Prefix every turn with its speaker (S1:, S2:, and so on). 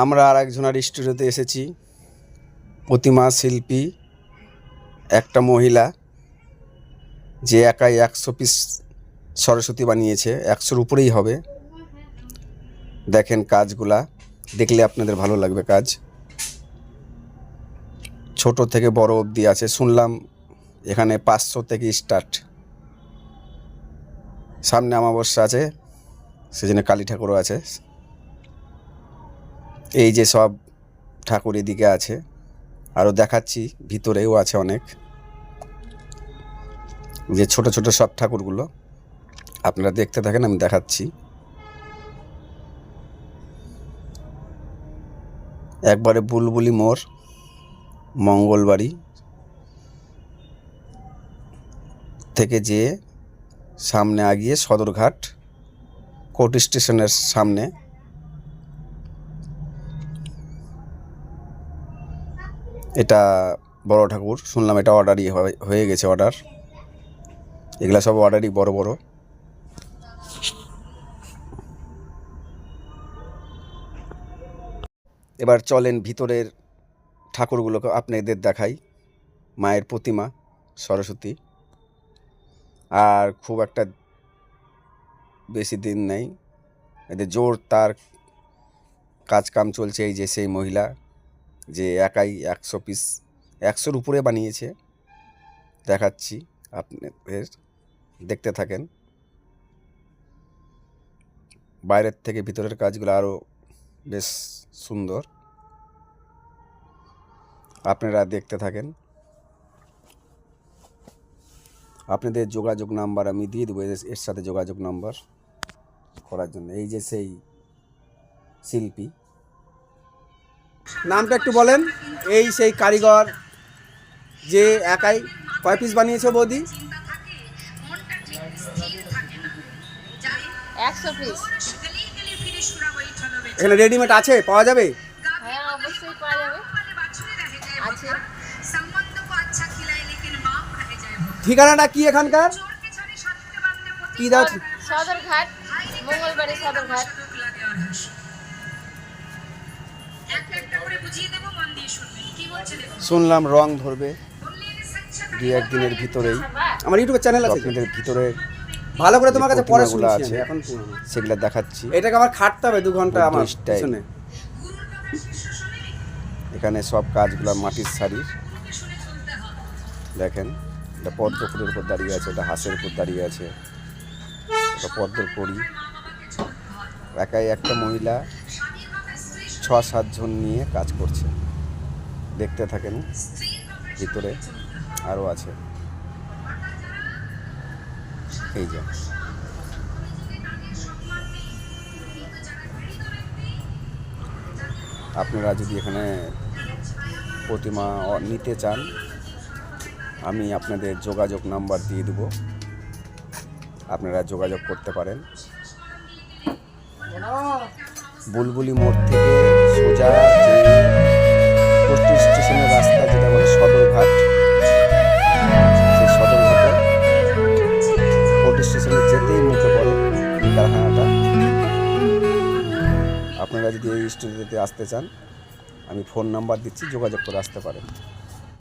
S1: আমরা আর একজনের স্টুডিওতে এসেছি। প্রতিমা শিল্পী, একটা মহিলা, যে একাই একশো পিস সরস্বতী বানিয়েছে, একশোর উপরেই হবে। দেখেন কাজগুলা, দেখলে আপনাদের ভালো লাগবে কাজ। ছোট থেকে বড় অবধি আছে, শুনলাম এখানে পাঁচশো থেকে স্টার্ট। সামনে অমাবস্যা আছে, সেজন্য কালী ঠাকুরও আছে। এই যে সব ঠাকুর এদিকে আছে আরও দেখাচ্ছি, ভিতরেও আছে অনেক। যে ছোট ছোট সব ঠাকুরগুলো, আপনারা দেখতে থাকেন, আমি দেখাচ্ছি। একবারে বুলবুলি মোড়, মঙ্গলবাড়ি থেকে যেয়ে সামনে আগিয়ে সদরঘাট, কোর্ট স্টেশনের সামনে। এটা বড় ঠাকুর, শুনলাম এটা অর্ডারই হয়ে গেছে অর্ডার এগুলা সব অর্ডারই বড় বড়। এবার চলেন ভিতরের ঠাকুরগুলোকে আপনাদের দেখাই, মায়ের প্রতিমা, সরস্বতী। আর খুব একটা বেশি দিন নেই এদের জোর তার কাজ কাম চলছে এই যে সেই মহিলা। যে একাই একশো পিস একশোর উপরে বানিয়েছে। দেখাচ্ছি আপনাদের, দেখতে থাকেন। বাইরের থেকে ভিতরের কাজগুলো আরও বেশ সুন্দর। আপনারা দেখতে থাকেন। আপনাদের যোগাযোগ নাম্বার আমি দিয়ে দেবো এর- সাথে যোগাযোগ নাম্বার করার জন্য। এই যে সেই শিল্পী নামটা একটু বলেন। এই সেই কারিগর যে একাই কয় পিস বানিয়েছে বৌদি? এখানে রেডিমেড আছে? পাওয়া যাবে?
S2: হ্যাঁ
S1: ঠিকানাটা কি এখানকার? কি দাও?
S2: সদরঘাট মঙ্গলবারে সদরঘাট।
S1: শুনলাম রং ধরবে দু একদিনের ভিতরেই। আমার ইউটিউবের চ্যানেল আছে। ভিতরে
S3: ভালো করে তোমার কাছে পরে
S1: প্রতিমাগুলো
S3: শুনছি
S1: আছে।
S3: এখন
S1: সেগুলো দেখাচ্ছি।
S3: এটাকে আবার খাটতে হবে দু
S1: ঘণ্টা
S3: আমার। পিছনে।
S1: এখানে সব কাজগুলো মাটির শাড়ির। দেখেন এটা পদ্মফুলের উপর দাঁড়িয়ে আছে এটা হাঁসের উপর দাঁড়িয়ে আছে। এটা পদ্মর কড়ি একাই একটা মহিলা ছ সাতজন নিয়ে কাজ করছে। দেখতে থাকেন ভিতরে আরও আছে। এই যে। আপনারা যদি এখানে প্রতিমা নিতে চান আমি আপনাদের যোগাযোগ নাম্বার দিয়ে দেবো। আপনারা যোগাযোগ করতে পারেন। বুলবুলি মোড় থেকে সোজা যে স্টেশনের রাস্তা যেটা বলে সদরঘাট, সেই সদরঘাটে পোস্ট স্টেশনে যেতেই মুখে পড়ে কারখানাটা। আপনারা যদি এই স্টুডিওতে আসতে চান, আমি ফোন নাম্বার দিচ্ছি, যোগাযোগ করে আসতে পারেন।